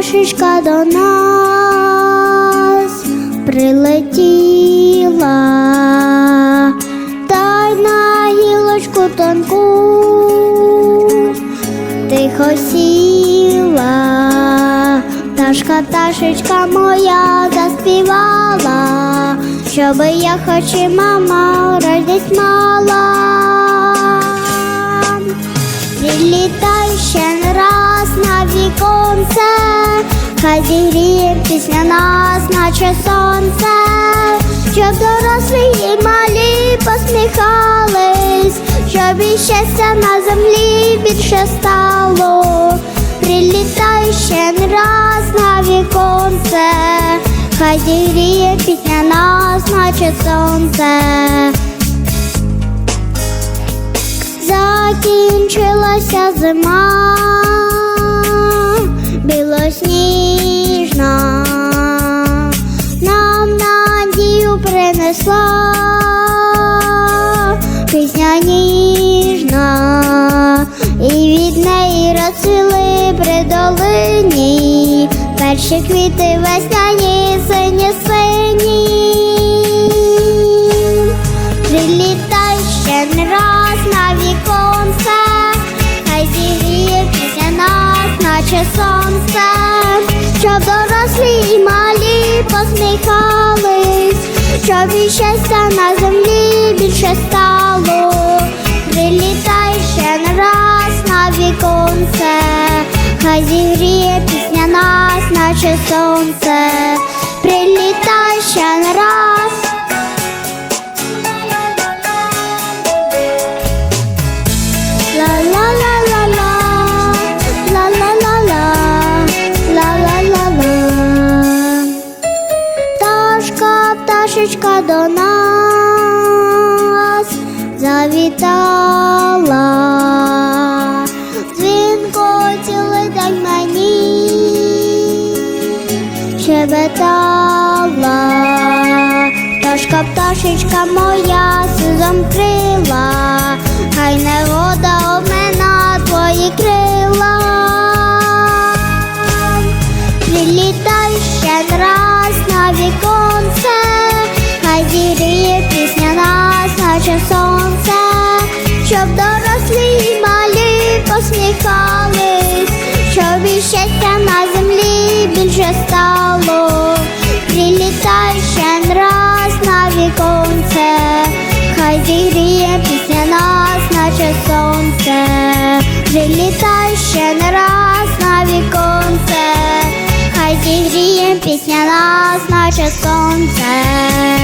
пташечка до нас прилетіла, та й на гілочку тонку тихо сіла, пташка, пташечка моя заспівала, щоби я хоч і мама радість мала. Прилітай ще раз на віконце, хай зігріє після нас, наче сонце, щоб дорослі і малі посміхались, щоб і щастя на землі більше стало. Прилітай ще не раз на віконце, хай зігріє після нас, наче сонце. Закінчилася зима, принесла. Пісня ніжна, і від неї розцвіли при долині. Перші квіти весняні, сині сині. Прилітай ще не раз на віконце, хай зігріє нас, наче сонце, щоб дорослі і малі посміхались, щоб і щастя на землі більше стало. Прилітай ще не раз на віконце, хай зігріє пісня нас, наче сонце. Прилітай ще не раз. Пташечка до нас завітала, дзвінко цілий день мені щебетала. Пташка, пташечка моя сизом крила, хай негода обмена твої крила. Прилітай наче сонце, щоб дорослі й малі посміхались, щоб і щастя на землі більше стало. Прилітай ще раз на віконце, хай зігріє пісня нас, наче сонце. Прилітай ще не раз на віконце, хай зігріє пісня нас, наче сонце.